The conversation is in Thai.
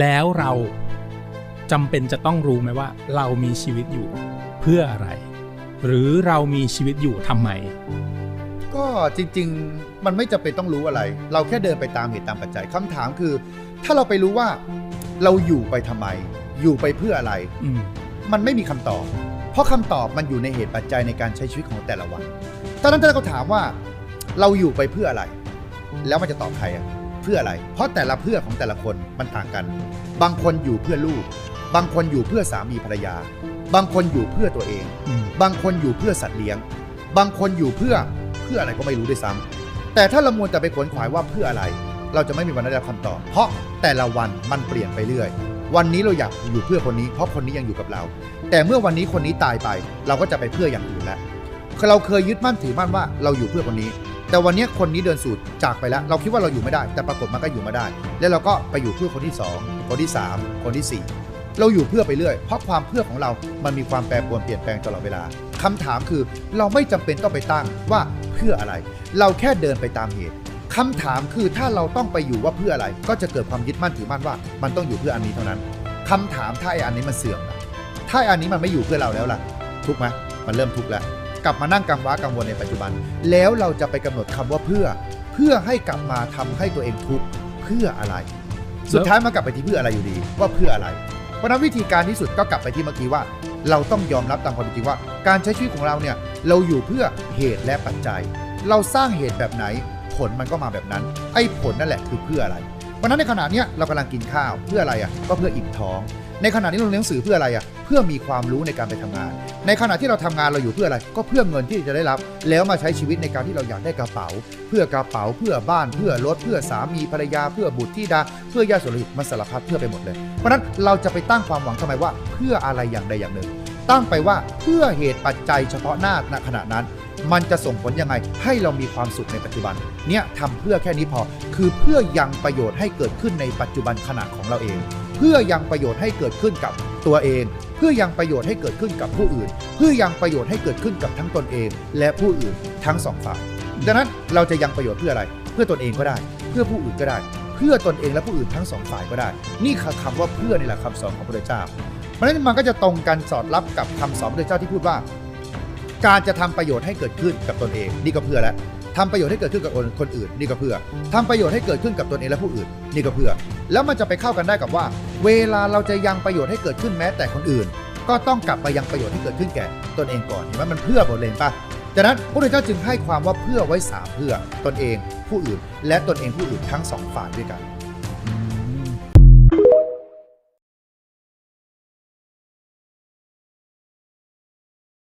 แล้วเราจำเป็นจะต้องรู้ไหมว่า เรามีชีวิตอยู่เพื่ออะไร หรือเรามีชีวิตอยู่ทำไม ก็จริง ๆ มันไม่จำเป็นต้องรู้อะไร เราแค่เดินไปตามเหตุตามปัจจัยคำถามคือ ถ้าเราไปรู้ว่าเราอยู่ไปทำไม อยู่ไปเพื่ออะไรอืมมันไม่มีคำตอบ เพราะคำตอบมันอยู่ในเหตุปัจจัยในการใช้ชีวิตของแต่ละวันตอนนั้นถ้าเราถามว่า เราอยู่ไปเพื่ออะไร แล้วมันจะตอบใครอะ เพื่ออะไร เพราะแต่ละเพื่อของแต่ละคนมันต่างกัน บางคนอยู่เพื่อลูก บางคนอยู่เพื่อสามีภรรยา บางคนอยู่เพื่อตัวเองอืมบางคนอยู่เพื่อสัตว์เลี้ยง บางคนอยู่เพื่อเพื่ออะไรก็ไม่รู้ด้วยซ้ำแต่ถ้าเรามัวแต่ไปขวนขวายว่าเพื่ออะไร เราจะไม่มีวันได้รับคำตอบ เพราะแต่ละวันมันเปลี่ยนไปเรื่อย วันนี้เราอยากอยู่เพื่อคนนี้ เพราะคนนี้ยังอยู่กับเรา แต่เมื่อวันนี้คนนี้ตายไป เราก็จะไปเพื่ออย่างอื่นแล้วคือเราเคยยึดมั่นถือมั่นว่าเราอยู่เพื่อคนนี้ แต่วันนี้คนนี้เดินสูตรจากไปแล้ว เราคิดว่าเราอยู่ไม่ได้ แต่ปรากฏมันก็อยู่มาได้ แล้วเราก็ไปอยู่เพื่อคนที่สองคนที่สามคนที่สี่เราอยู่เพื่อไปเรื่อย เพราะความเพื่อของเรา มันมีความแปรปรวนเปลี่ยนแปลงตลอดเวลาคำถามคือเราไม่จำเป็นต้องไปตั้งว่าเพื่ออะไร เราแค่เดินไปตามเหตุคำถามคือถ้าเราต้องไปอยู่ว่าเพื่ออะไร ก็จะเกิดความยึดมั่นถือมั่นว่า มันต้องอยู่เพื่ออันนี้เท่านั้นคำถามถ้าไอ้อันนี้มันเสื่อมถ้าไอ้อันนี้มันไม่อยู่เพื่อเราแล้วล่ะ ทุกไหมมันเริ่มทุกข์แล้ว กลับมานั่งกังวลกังวลในปัจจุบัน แล้วเราจะไปกำหนดคำว่าเพื่อ เพื่อให้กลับมาทำให้ตัวเองทุกข์เพื่ออะไร สุดท้ายมันกลับไปที่เพื่ออะไรอยู่ดี ว่าเพื่ออะไร เพราะนั้นวิธีการที่สุดก็กลับไปที่เมื่อกี้ว่า เราต้องยอมรับตามความเป็นจริงว่า การใช้ชีวิตของเราเนี่ยเราอยู่เพื่อเหตุและปัจจัย เราสร้างเหตุแบบไหน ผลมันก็มาแบบนั้น ไอ้ผลนั่นแหละคือเพื่ออะไร เพราะนั้นในขณะเนี้ยเรากำลังกินข้าวเพื่ออะไรอะก็เพื่ออิ่มท้อง ในขณะนี้เราเรียนหนังสือเพื่ออะไรอะเพื่อมีความรู้ในการไปทำงาน ในขณะที่เราทำงานเราอยู่เพื่ออะไร ก็เพื่อเงินที่จะได้รับ แล้วมาใช้ชีวิตในการที่เราอยากได้กระเป๋า เพื่อกระเป๋าเพื่อบ้านเพื่อรถเพื่อสามีภรรยาเพื่อบุตรที่ดา เพื่อญาติส่วนรวมมันสารพัดเพื่อไปหมดเลย เพราะฉะนั้นเราจะไปตั้งความหวังทำไมว่า เพื่ออะไรอย่างใดอย่างหนึ่ง ตั้งไปว่าเพื่อเหตุปัจจัยเฉพาะหน้าณขณะนั้นมันจะส่งผลยังไงให้เรามีความสุขในปัจจุบัน เนี่ยทำเพื่อแค่นี้พอ คือเพื่อยังประโยชน์ให้เกิดขึ้นในปัจจุบันขณะของเราเอง เพื่อยังประโยชน์ให้เกิดขึ้นกับตัวเอง เพื่อยังประโยชน์ให้เกิดขึ้นกับผู้อื่น เพื่อยังประโยชน์ให้เกิดขึ้นกับทั้งตนเอง และผู้อื่นทั้งสองฝ่ายดังนั้นเราจะยังประโยชน์เพื่ออะไร เพื่อตนเองก็ได้ เพื่อผู้อื่นก็ได้ เพื่อตนเองและผู้อื่นทั้งสองฝ่ายก็ได้ นี่คือคำว่าเพื่อนี่แหละคำสอนของพระพุทธเจ้า เพราะฉะนั้นมันก็จะตรงกันสอดรับกับคำสอนพระพุทธเจ้าที่พูดว่า การจะทำประโยชน์ให้เกิดขึ้นกับตนเอง นี่ก็เพื่อแล้ว ทำประโยชน์ให้เกิดขึ้นกับคนคนอื่นนี่ก็เพื่อทำประโยชน์ให้เกิดขึ้นกับตนเองและผู้อื่น นี่ก็เพื่อ แล้วมันจะไปเข้ากันได้กับว่า เวลาเราจะยังประโยชน์ให้เกิดขึ้นแม้แต่คนอื่น ก็ต้องกลับไปยังประโยชน์ที่เกิดขึ้นแก่ตนเองก่อนเห็นไหมมันเพื่อหมดเลยปะจากนั้นพระพุทธเจ้าจึงให้ความว่าเพื่อไว้สามเพื่อตนเองผู้อื่น และตนเองผู้อื่นทั้งสองฝ่ายด้วยกัน